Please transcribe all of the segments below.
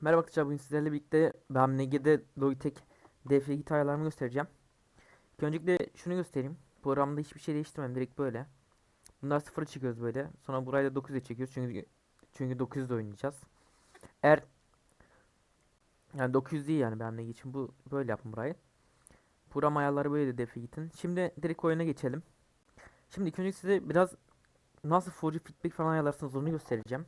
Merhaba arkadaşlar bugün sizlerle birlikte ben NG'de Logitech DF2 ayarlarımı göstereceğim. İlk öncelikle şunu göstereyim. Programda hiçbir şey değiştirmem direkt böyle. Bunlar sıfırı çekiyoruz böyle. Sonra burayı da 9'a çekiyoruz çünkü çünkü 900'de oynayacağız. Eğer yani 900 değil yani ben için bu böyle yapın burayı. Program ayarları böyle de DF2'in. Şimdi direkt oyuna geçelim. Şimdi ilk önce size biraz nasıl FORGE feedback falan ayarlarsınız onu göstereceğim.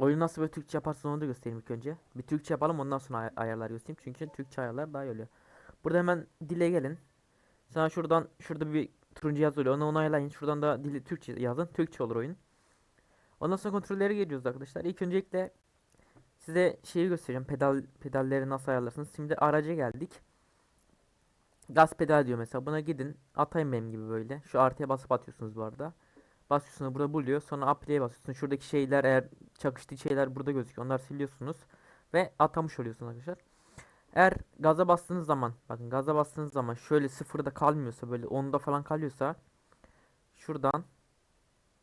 Oyunu nasıl böyle Türkçe yaparsınız onu da göstereyim ilk önce. Bir Türkçe yapalım ondan sonra ay- ayarlar göstereyim. Çünkü Türkçe ayarlar daha iyi oluyor. Burada hemen dile gelin. Sonra şuradan şurada bir turuncu yazı oluyor. Onu onaylayın. Şuradan da dili Türkçe yazın. Türkçe olur oyun. Ondan sonra kontrollere geliyoruz arkadaşlar. İlk öncelikle size şeyi göstereceğim. Pedal pedalleri nasıl ayarlarsınız. Şimdi araca geldik. Gaz pedal diyor mesela. Buna gidin. Atayım benim gibi böyle. Şu artıya basıp atıyorsunuz bu arada. Basıyorsunuz burada buluyor. Sonra apply'e basıyorsunuz. Şuradaki şeyler eğer çakıştığı şeyler burada gözüküyor. Onları siliyorsunuz ve atamış oluyorsunuz arkadaşlar. Eğer gaza bastığınız zaman bakın gaza bastığınız zaman şöyle sıfırda kalmıyorsa böyle 10'da falan kalıyorsa şuradan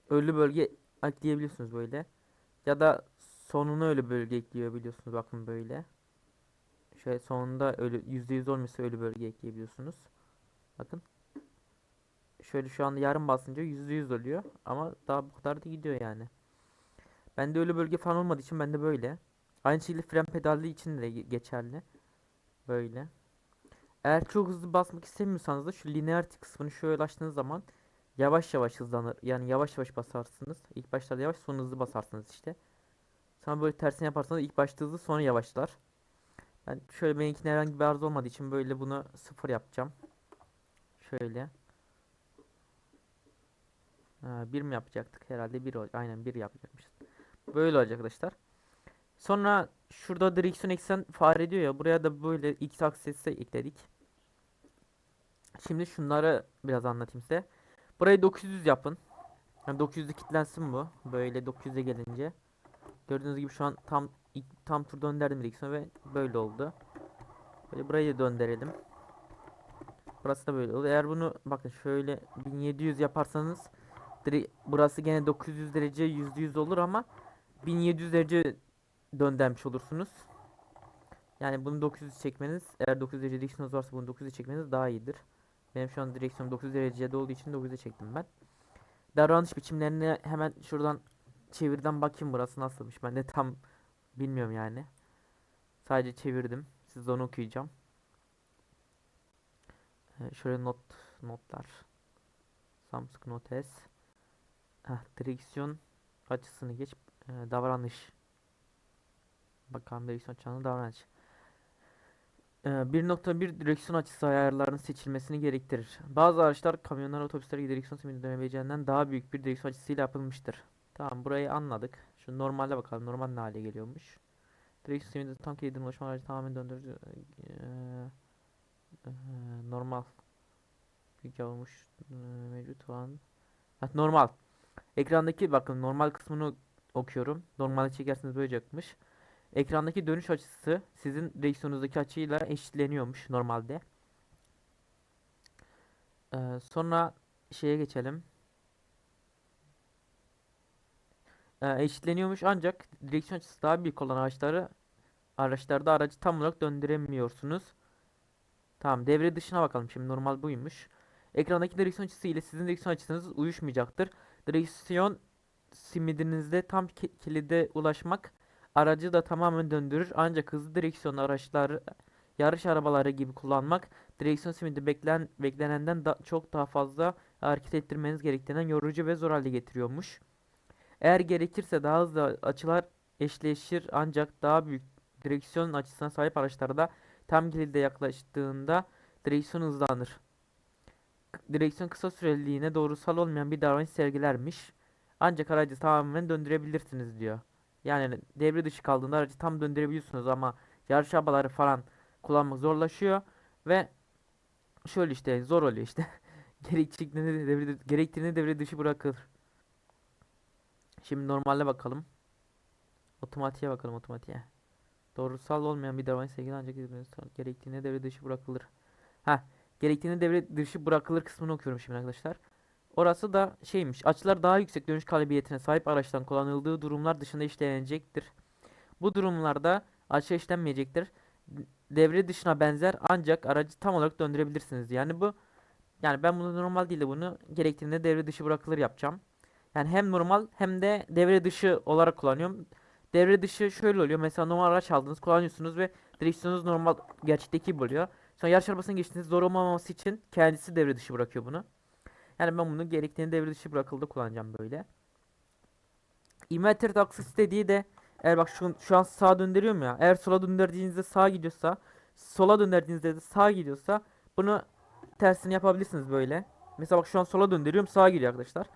ölü bölge ekleyebiliyorsunuz böyle. Ya da sonuna ölü bölge ekleyebiliyorsunuz bakın böyle. Şöyle sonunda ölü %100 olmuyorsa ölü bölge ekleyebiliyorsunuz. Bakın. Şöyle şu anda yarım basınca %100 oluyor ama daha bu kadar da gidiyor yani. Bende öyle bölge falan olmadığı için bende böyle. Aynı şekilde fren pedalı için de ge- geçerli. Böyle. Eğer çok hızlı basmak istemiyorsanız da şu linearity kısmını şöyle açtığınız zaman yavaş yavaş hızlanır. Yani yavaş yavaş basarsınız. İlk başlarda yavaş sonra hızlı basarsınız işte. Sonra böyle tersine yaparsanız ilk başta hızlı sonra yavaşlar. Ben şöyle benimkine herhangi bir arıza olmadığı için böyle bunu sıfır yapacağım. Şöyle. Ha, bir mi yapacaktık herhalde bir aynen bir yapacakmışız. Böyle olacak arkadaşlar. Sonra şurada direksiyon eksen fare ediyor ya buraya da böyle x aksesi ekledik. Şimdi şunları biraz anlatayım size. Burayı 900 yapın. Yani 900'de kilitlensin bu. Böyle 900'e gelince. Gördüğünüz gibi şu an tam tam tur döndürdüm direksiyonu ve böyle oldu. Böyle burayı da döndürelim. Burası da böyle oldu. Eğer bunu bakın şöyle 1700 yaparsanız dire- burası gene 900 derece %100 olur ama 1700 derece döndürmüş olursunuz. Yani bunu 900 çekmeniz eğer 900 derece direksiyonunuz varsa bunu 900 çekmeniz daha iyidir. Benim şu an direksiyonum 900 derecede olduğu için 900'e çektim ben. Davranış biçimlerini hemen şuradan çevirden bakayım burası nasılmış. Ben de tam bilmiyorum yani. Sadece çevirdim. Siz onu okuyacağım. Ee, şöyle not notlar. Samsung Note S. Heh, direksiyon açısını geç. Ee, davranış. Bakalım direksiyon açısını davranış. Ee, 1.1 direksiyon açısı ayarlarının seçilmesini gerektirir. Bazı araçlar kamyonlar otobüslere direksiyon simidi dönebileceğinden daha büyük bir direksiyon açısıyla yapılmıştır. Tamam burayı anladık. Şu normalde bakalım normal ne hale geliyormuş. Direksiyon simidi tam kilidine ulaşma aracı tamamen döndürücü. Ee, ee, normal. Büyük olmuş ee, mevcut olan. Ha, normal. Ekrandaki bakın normal kısmını okuyorum. Normalde çekerseniz böyle çıkmış. Ekrandaki dönüş açısı sizin direksiyonunuzdaki açıyla eşitleniyormuş normalde. Ee, sonra şeye geçelim. Ee, eşitleniyormuş ancak direksiyon açısı daha büyük olan araçları araçlarda aracı tam olarak döndüremiyorsunuz. Tamam devre dışına bakalım şimdi normal buymuş. Ekrandaki direksiyon açısı ile sizin direksiyon açınız uyuşmayacaktır. Direksiyon simidinizde tam ki- kilide ulaşmak aracı da tamamen döndürür ancak hızlı direksiyonlu araçlar yarış arabaları gibi kullanmak direksiyon simidi beklen beklenenden da çok daha fazla hareket ettirmeniz gerektiğinden yorucu ve zor hale getiriyormuş. Eğer gerekirse daha hızlı açılar eşleşir ancak daha büyük direksiyon açısına sahip araçlarda tam kilide yaklaştığında direksiyon hızlanır. Direksiyon kısa süreliğine doğrusal olmayan bir davranış sergilermiş. Ancak aracı tamamen döndürebilirsiniz diyor. Yani devre dışı kaldığında aracı tam döndürebiliyorsunuz ama yarış arabaları falan kullanmak zorlaşıyor ve şöyle işte zor oluyor işte. Gerektiğini devre, gerektiğini devre dışı bırakır. Şimdi normale bakalım. Otomatiğe bakalım otomatiğe. Doğrusal olmayan bir davranış sergiler ancak gerektiğinde devre dışı bırakılır. Ha, gerektiğinde devre dışı bırakılır kısmını okuyorum şimdi arkadaşlar. Orası da şeymiş. Açılar daha yüksek dönüş kabiliyetine sahip araçtan kullanıldığı durumlar dışında işlenecektir. Bu durumlarda aşağı işlenmeyecektir. Devre dışına benzer ancak aracı tam olarak döndürebilirsiniz. Yani bu yani ben bunu normal değil de bunu gerektiğinde devre dışı bırakılır yapacağım. Yani hem normal hem de devre dışı olarak kullanıyorum. Devre dışı şöyle oluyor. Mesela normal araç aldınız, kullanıyorsunuz ve direksiyonunuz normal gerçekteki gibi oluyor. Sonra yarış arabasına geçtiğiniz zor olmaması için kendisi devre dışı bırakıyor bunu. Yani ben bunu gerektiğinde devre dışı bırakıldı kullanacağım böyle. Inverted axis dediği de eğer bak şu, şu an sağa döndürüyorum ya. Eğer sola döndürdüğünüzde sağa gidiyorsa, sola döndürdüğünüzde de sağa gidiyorsa bunu tersini yapabilirsiniz böyle. Mesela bak şu an sola döndürüyorum sağa gidiyor arkadaşlar.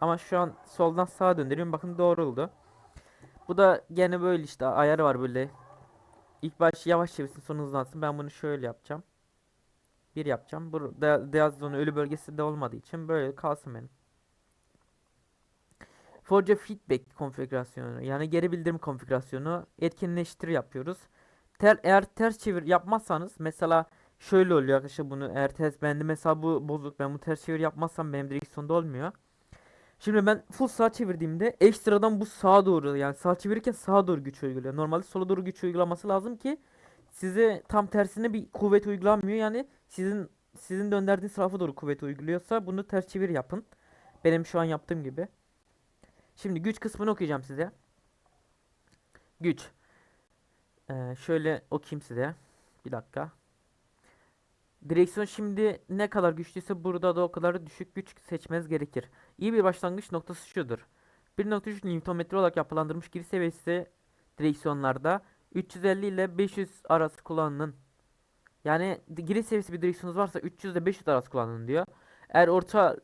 Ama şu an soldan sağa döndürüyorum bakın doğru oldu. Bu da gene böyle işte ayarı var böyle. İlk baş yavaş çevirsin sonra hızlansın. Ben bunu şöyle yapacağım. Bir yapacağım. Burada Deaz zonu ölü bölgesi de olmadığı için böyle kalsın benim. Forge feedback konfigürasyonu yani geri bildirim konfigürasyonu etkinleştir yapıyoruz. Ter, eğer ters çevir yapmazsanız mesela şöyle oluyor arkadaşlar bunu eğer ters bende mesela bu bozuk ben bu ters çevir yapmazsam benim direksiyonda olmuyor. Şimdi ben full sağ çevirdiğimde ekstradan bu sağa doğru yani sağ çevirirken sağa doğru güç uyguluyor. Normalde sola doğru güç uygulaması lazım ki size tam tersine bir kuvvet uygulanmıyor. Yani sizin sizin döndürdüğünüz tarafa doğru kuvvet uyguluyorsa bunu ters çevir yapın. Benim şu an yaptığım gibi. Şimdi güç kısmını okuyacağım size. Güç. Ee, şöyle okuyayım size. Bir dakika. Direksiyon şimdi ne kadar güçlüyse burada da o kadar düşük güç seçmeniz gerekir. İyi bir başlangıç noktası şudur. 1.3 Nm olarak yapılandırmış giriş seviyesi direksiyonlarda 350 ile 500 arası kullanılın. Yani giriş seviyesi bir direksiyonunuz varsa 300 ile 500 arası kullanın diyor. Eğer orta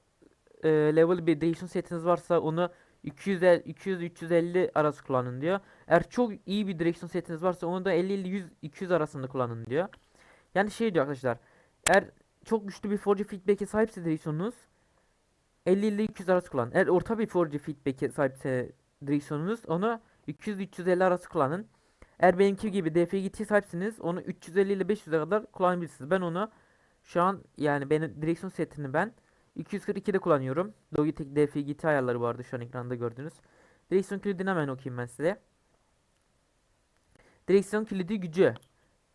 e, level bir direksiyon setiniz varsa onu 200 200 350 arası kullanın diyor. Eğer çok iyi bir direksiyon setiniz varsa onu da 50 ile 100 200 arasında kullanın diyor. Yani şey diyor arkadaşlar. Eğer çok güçlü bir force feedback'e sahipse direksiyonunuz 50 ile 200 arası kullanın. Eğer orta bir force feedback'e sahipse direksiyonunuz onu 200-350 arası kullanın. Eğer benimki gibi DFGT sahipsiniz onu 350 ile 500'e kadar kullanabilirsiniz. Ben onu şu an yani benim direksiyon setini ben 242'de kullanıyorum. Logitech DFGT ayarları vardı şu an ekranda gördünüz. Direksiyon kilidini hemen okuyayım ben size. Direksiyon kilidi gücü.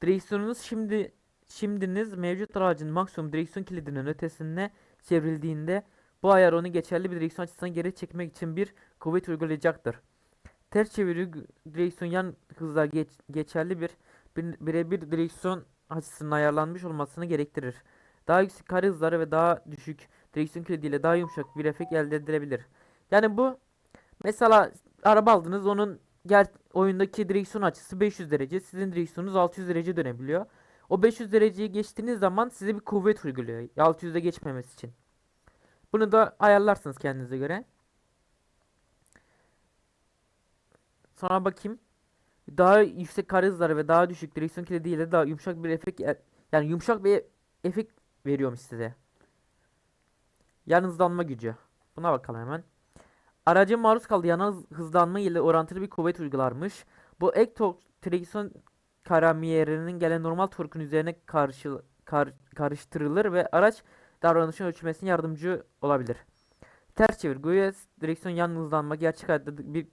Direksiyonunuz şimdi şimdiniz mevcut aracın maksimum direksiyon kilidinin ötesine çevrildiğinde bu ayar onu geçerli bir direksiyon açısından geri çekmek için bir kuvvet uygulayacaktır. Ters çeviri direksiyon yan hızla geç, geçerli bir- birebir direksiyon açısının ayarlanmış olmasını gerektirir. Daha yüksek kare hızları ve daha düşük direksiyon kilidiyle daha yumuşak bir efekt elde edilebilir. Yani bu mesela araba aldınız onun ger oyundaki direksiyon açısı 500 derece sizin direksiyonunuz 600 derece dönebiliyor. O 500 dereceyi geçtiğiniz zaman size bir kuvvet uyguluyor 600'e geçmemesi için. Bunu da ayarlarsınız kendinize göre. Sonra bakayım. Daha yüksek kare hızları ve daha düşük direksiyon kilidiyle daha yumuşak bir efekt yani yumuşak bir efekt veriyormuş size. Yan hızlanma gücü. Buna bakalım hemen. Aracın maruz kaldığı yana hız- hızlanma ile orantılı bir kuvvet uygularmış. Bu ek direksiyon karamiyerinin gelen normal torkun üzerine karşı kar- karıştırılır ve araç davranışın ölçmesine yardımcı olabilir. Ters çevir. Güya direksiyon yan hızlanma gerçek hayatta bir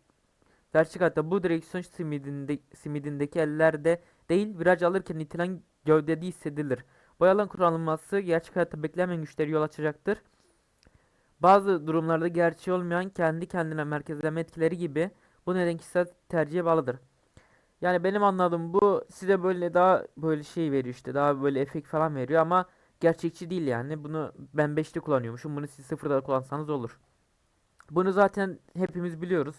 gerçek hayatta bu direksiyon simidinde, simidindeki ellerde değil viraj alırken itilen gövdede hissedilir. Bu yalan kullanılması gerçek hayatta beklenmeyen güçleri yol açacaktır. Bazı durumlarda gerçeği olmayan kendi kendine merkezleme etkileri gibi bu neden kişisel tercihe bağlıdır. Yani benim anladığım bu size böyle daha böyle şey veriyor işte daha böyle efekt falan veriyor ama gerçekçi değil yani. Bunu ben 5'te kullanıyormuşum. Bunu siz sıfırda kullansanız olur. Bunu zaten hepimiz biliyoruz.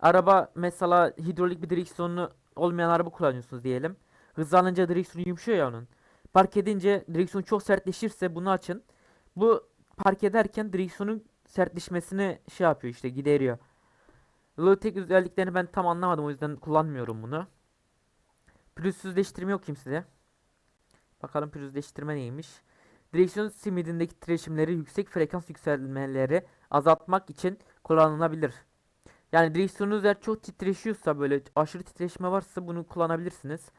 Araba mesela hidrolik bir direksiyonu olmayan araba kullanıyorsunuz diyelim. Hızlanınca direksiyonu yumuşuyor ya onun. Park edince direksiyon çok sertleşirse bunu açın. Bu park ederken direksiyonun sertleşmesini şey yapıyor işte gideriyor. Logitech özelliklerini ben tam anlamadım o yüzden kullanmıyorum bunu. Pürüzsüzleştirme okuyayım size. Bakalım pürüzleştirme neymiş. Direksiyon simidindeki titreşimleri yüksek frekans yükselmeleri azaltmak için kullanılabilir. Yani direksiyonunuz eğer çok titreşiyorsa böyle aşırı titreşme varsa bunu kullanabilirsiniz.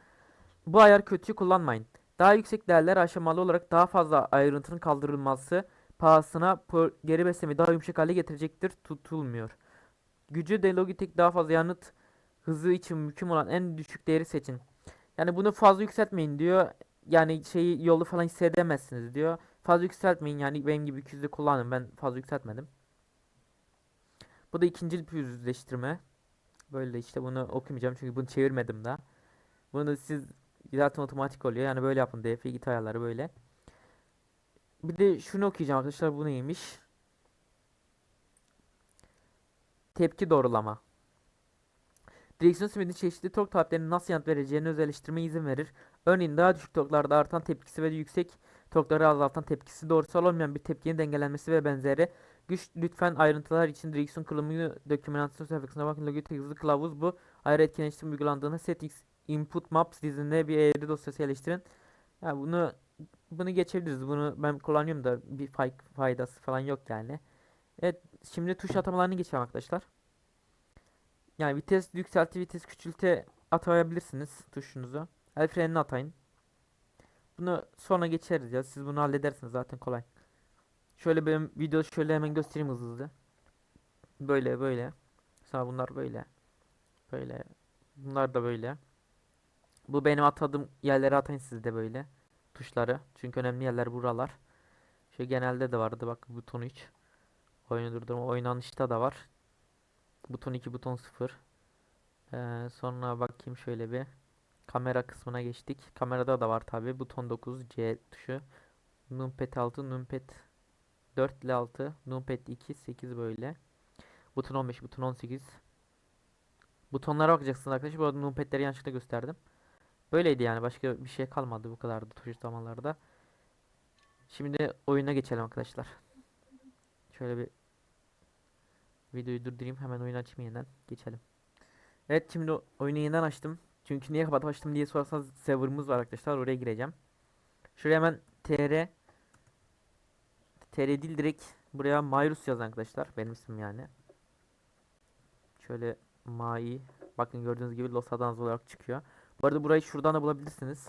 Bu ayar kötü kullanmayın. Daha yüksek değerler aşamalı olarak daha fazla ayrıntının kaldırılması pahasına geri beslemeyi daha yumuşak hale getirecektir tutulmuyor. Gücü de Logitech daha fazla yanıt hızı için mümkün olan en düşük değeri seçin. Yani bunu fazla yükseltmeyin diyor. Yani şeyi yolu falan hissedemezsiniz diyor. Fazla yükseltmeyin yani benim gibi 200'de kullanın. Ben fazla yükseltmedim. Bu da ikinci bir. Böyle işte bunu okumayacağım çünkü bunu çevirmedim daha. Bunu siz zaten otomatik oluyor. Yani böyle yapın DF git ayarları böyle. Bir de şunu okuyacağım arkadaşlar bu neymiş? Tepki doğrulama. Direksiyon simidi çeşitli tork taleplerine nasıl yanıt vereceğini özelleştirmeye izin verir. Örneğin daha düşük torklarda artan tepkisi ve yüksek torkları azaltan tepkisi doğrusal olmayan bir tepkinin dengelenmesi ve benzeri. Güç lütfen ayrıntılar için direksiyon kurulumu dokümantasyon sayfasına bakın. Logitech hızlı kılavuz bu. Ayrı etkileştirme uygulandığında settings input maps dizinde bir eğri dosyası yerleştirin. Ya bunu bunu geçebiliriz. Bunu ben kullanıyorum da bir fay- faydası falan yok yani. Evet şimdi tuş atamalarını geçelim arkadaşlar. Yani vites yükselti vites küçülte atayabilirsiniz tuşunuzu. El frenini atayın. Bunu sonra geçeriz ya. Siz bunu halledersiniz zaten kolay. Şöyle benim video şöyle hemen göstereyim hızlı hızlı. Böyle böyle. Sonra bunlar böyle. Böyle. Bunlar da böyle. Bu benim atadığım yerlere atayın siz de böyle. Tuşları. Çünkü önemli yerler buralar. Şu genelde de vardı bak buton 3. Oyunu durdurma oynanışta da var. Buton 2 buton 0. Ee, sonra bakayım şöyle bir. Kamera kısmına geçtik. Kamerada da var tabi. Buton 9 C tuşu. Numpad 6 Numpad 4 ile 6 Numpad 2 8 böyle. Buton 15 buton 18. Butonlara bakacaksınız arkadaşlar. Bu arada numpadleri yanlışlıkla gösterdim. Böyleydi yani. Başka bir şey kalmadı bu kadardı tuş zamanlarda. Şimdi oyuna geçelim arkadaşlar. Şöyle bir videoyu durdurayım. Hemen oyunu açayım yeniden. Geçelim. Evet şimdi oyunu yeniden açtım. Çünkü niye kapatıp açtım diye sorarsanız serverımız var arkadaşlar. Oraya gireceğim. Şuraya hemen tr tr değil direkt buraya Mayrus yazın arkadaşlar. Benim ismim yani. Şöyle Mai. Bakın gördüğünüz gibi Los Adans olarak çıkıyor. Bu arada burayı şuradan da bulabilirsiniz.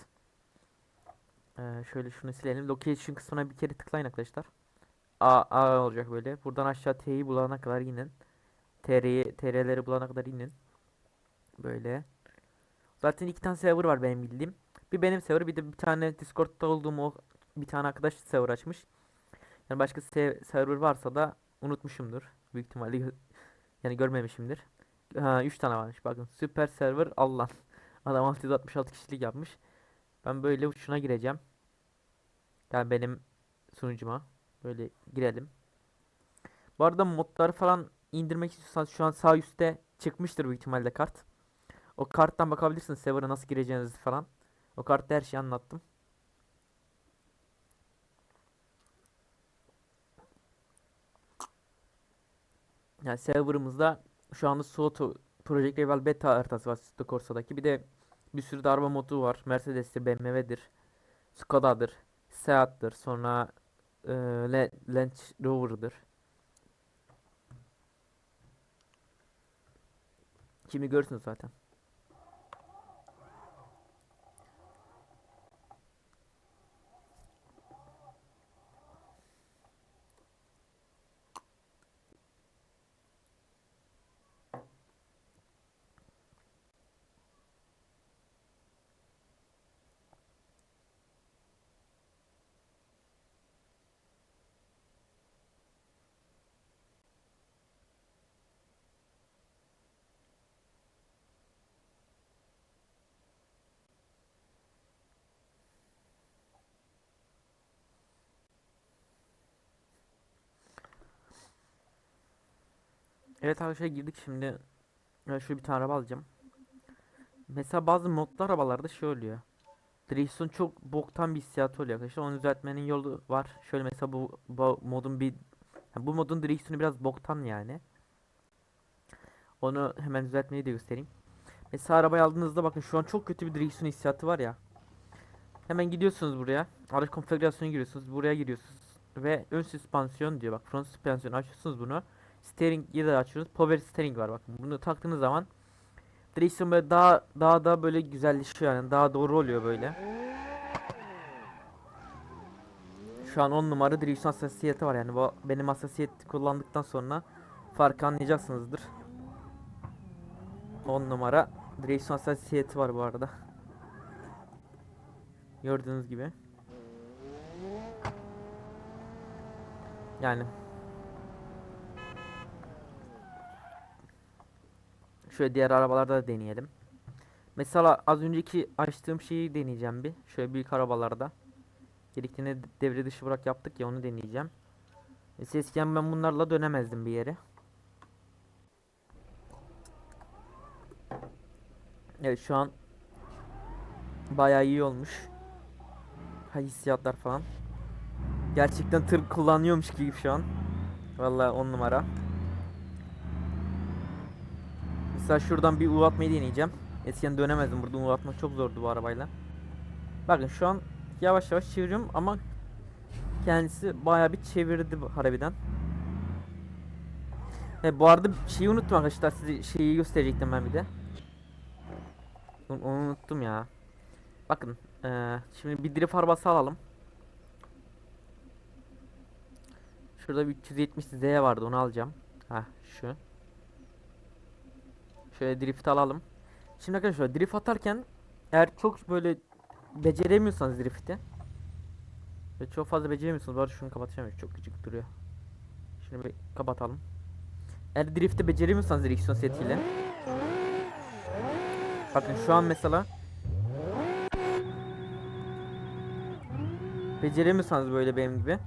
Ee, şöyle şunu silelim. Location kısmına bir kere tıklayın arkadaşlar. A, A olacak böyle. Buradan aşağı T'yi bulana kadar inin. TR'yi, TR'leri bulana kadar inin. Böyle. Zaten iki tane server var benim bildiğim. Bir benim server bir de bir tane Discord'da olduğum o bir tane arkadaş server açmış. Yani başka se- server varsa da unutmuşumdur. Büyük ihtimalle yani görmemişimdir. Ha 3 tane varmış bakın. Süper server Allah. Adam 666 kişilik yapmış. Ben böyle uçuna gireceğim. Yani benim sunucuma. Böyle girelim. Bu arada modları falan indirmek istiyorsanız şu an sağ üstte çıkmıştır büyük ihtimalle kart. O karttan bakabilirsiniz server'a nasıl gireceğinizi falan. O kartta her şeyi anlattım. Yani server'ımızda şu anda Soto Project Rival Beta haritası var Assetto Corsa'daki. Bir de bir sürü de araba modu var. Mercedes'tir, BMW'dir, Skoda'dır, Seat'tır, sonra e, Land Rover'dır. Şimdi görürsünüz zaten. Evet arkadaşlar girdik şimdi. Şu bir tane araba alacağım. Mesela bazı modlu arabalarda şey oluyor. Direksiyon çok boktan bir hissiyatı oluyor arkadaşlar. Onu düzeltmenin yolu var. Şöyle mesela bu, bu modun bir bu modun direksiyonu biraz boktan yani. Onu hemen düzeltmeyi de göstereyim. Mesela arabayı aldığınızda bakın şu an çok kötü bir direksiyon hissiyatı var ya. Hemen gidiyorsunuz buraya. Araç konfigürasyonu giriyorsunuz. Buraya giriyorsunuz. Ve ön süspansiyon diyor. Bak front süspansiyon açıyorsunuz bunu. Steering de açıyorsunuz. Power steering var bakın. Bunu taktığınız zaman direksiyon böyle daha daha da böyle güzelleşiyor yani. Daha doğru oluyor böyle. Şu an 10 numara direksiyon hassasiyeti var yani. Bu benim hassasiyet kullandıktan sonra farkı anlayacaksınızdır. 10 numara direksiyon hassasiyeti var bu arada. Gördüğünüz gibi. Yani Şöyle diğer arabalarda da deneyelim. Mesela az önceki açtığım şeyi deneyeceğim bir. Şöyle büyük arabalarda. Gerektiğini devre dışı bırak yaptık ya onu deneyeceğim. Mesela eskiden ben bunlarla dönemezdim bir yere. Evet şu an bayağı iyi olmuş. Ha, hissiyatlar falan. Gerçekten tır kullanıyormuş gibi şu an. Vallahi on numara. Mesela şuradan bir U atmayı deneyeceğim. Eskiden dönemezdim. Burada U atmak çok zordu bu arabayla. Bakın şu an yavaş yavaş çeviriyorum ama kendisi bayağı bir çevirdi harbiden. He, bu arada şeyi unuttum arkadaşlar size şeyi gösterecektim ben bir de. Onu, unuttum ya. Bakın eee, şimdi bir drift arabası alalım. Şurada bir 370 Z vardı onu alacağım. Ha şu. Şöyle drift alalım. Şimdi arkadaşlar drift atarken eğer çok böyle beceremiyorsanız drift'i ve çok fazla beceremiyorsanız bari şunu kapatacağım çok küçük duruyor. Şunu bir kapatalım. Eğer drift'i beceremiyorsanız direksiyon setiyle Bakın şu an mesela Beceremiyorsanız böyle benim gibi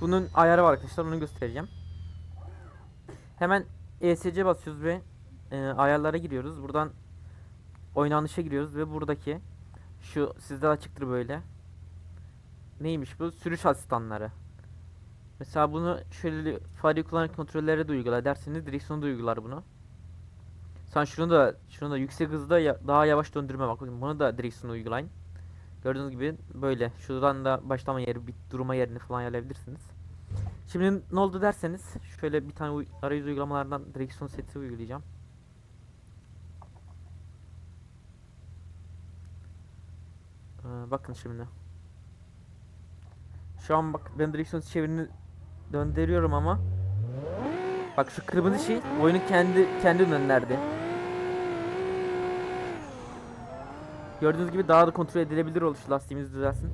Bunun ayarı var arkadaşlar onu göstereceğim Hemen ESC basıyoruz ve e, ayarlara giriyoruz. Buradan oynanışa giriyoruz ve buradaki şu sizde açıktır böyle. Neymiş bu? Sürüş asistanları. Mesela bunu şöyle fare kullanan kontrollere de uygula derseniz direksiyonu da uygular bunu. Sen şunu da şunu da yüksek hızda ya- daha yavaş döndürme bak bakın bunu da direksiyonu uygulayın. Gördüğünüz gibi böyle şuradan da başlama yeri, bir durma yerini falan ayarlayabilirsiniz. Şimdi ne oldu derseniz şöyle bir tane arayüz uygulamalardan direksiyon seti uygulayacağım. Ee, bakın şimdi. Şu an bak ben direksiyon çevirini döndürüyorum ama bak şu kırmızı şey oyunu kendi kendi döndürdü. Gördüğünüz gibi daha da kontrol edilebilir olur şu lastiğimiz düzelsin.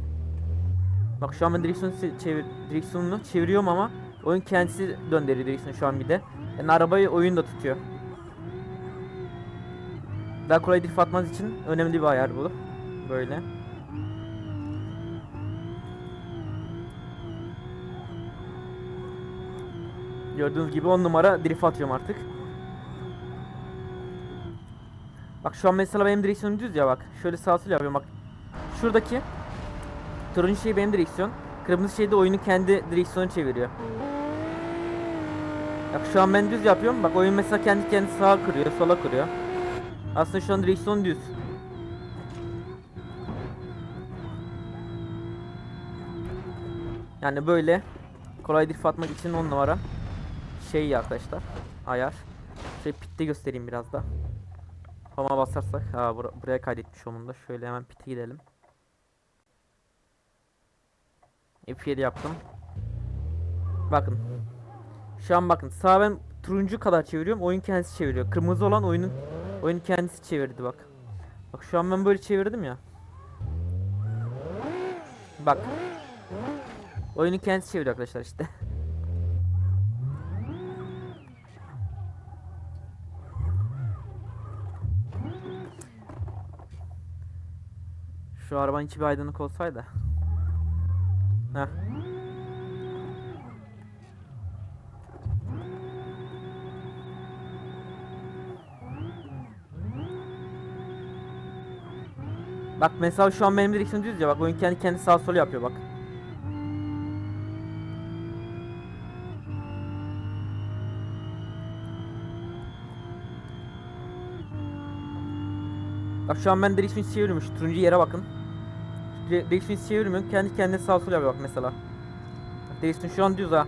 Bak şu an ben direksiyonu çevir direksiyonunu çeviriyorum ama oyun kendisi döndürüyor direksiyonu şu an bir de. Yani arabayı oyun da tutuyor. Daha kolay drift atmanız için önemli bir ayar bu. Böyle. Gördüğünüz gibi 10 numara drift atıyorum artık. Bak şu an mesela benim direksiyonum düz ya bak. Şöyle sağa sola yapıyorum bak. Şuradaki turuncu şey benim direksiyon. Kırmızı şey de oyunu kendi direksiyonu çeviriyor. Bak şu an ben düz yapıyorum. Bak oyun mesela kendi kendi sağa kırıyor, sola kırıyor. Aslında şu an direksiyon düz. Yani böyle kolay drift atmak için 10 numara şey arkadaşlar ayar. Şey pitte göstereyim biraz da. Homa basarsak ha bura- buraya kaydetmiş onun da. Şöyle hemen pite gidelim. F7 yaptım. Bakın. Şu an bakın sağ ben turuncu kadar çeviriyorum. Oyun kendisi çeviriyor. Kırmızı olan oyunun oyun kendisi çevirdi bak. Bak şu an ben böyle çevirdim ya. Bak. Oyunu kendisi çeviriyor arkadaşlar işte. Şu arabanın içi bir aydınlık olsaydı. Heh. Bak mesela şu an benim direksiyon düz ya bak oyun kendi kendi sağ sol yapıyor bak. Bak şu an ben direksiyonu çeviriyorum şu turuncu yere bakın. Direksiyonu çevirmiyorum kendi kendine sağ sol yapıyor bak mesela. Direksiyon şu an düz ha.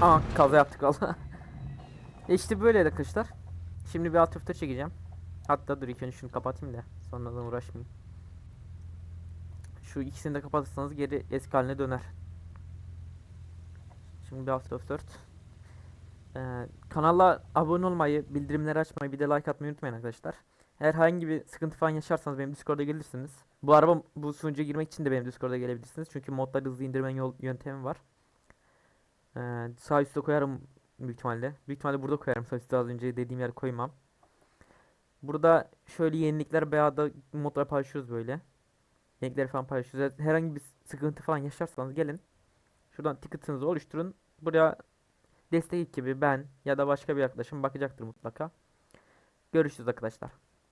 Aa kaza yaptık valla. E işte böyle arkadaşlar. Şimdi bir alt öfte çekeceğim. Hatta dur ilk önce şunu kapatayım da sonradan uğraşmayayım. Şu ikisini de kapatırsanız geri eski haline döner. Şimdi bir alt F4. Ee, kanala abone olmayı, bildirimleri açmayı, bir de like atmayı unutmayın arkadaşlar. Herhangi bir sıkıntı falan yaşarsanız benim Discord'a gelirsiniz. Bu araba bu sunucuya girmek için de benim Discord'a gelebilirsiniz. Çünkü modları hızlı indirme yol yöntemi var. Ee, sağ üstte koyarım büyük ihtimalle. Büyük ihtimalle burada koyarım. Sağ üstte az önce dediğim yer koymam. Burada şöyle yenilikler veya da modlar paylaşıyoruz böyle. Yenilikleri falan paylaşıyoruz. Herhangi bir sıkıntı falan yaşarsanız gelin. Şuradan ticket'ınızı oluşturun. Buraya destek ekibi ben ya da başka bir arkadaşım bakacaktır mutlaka. Görüşürüz arkadaşlar.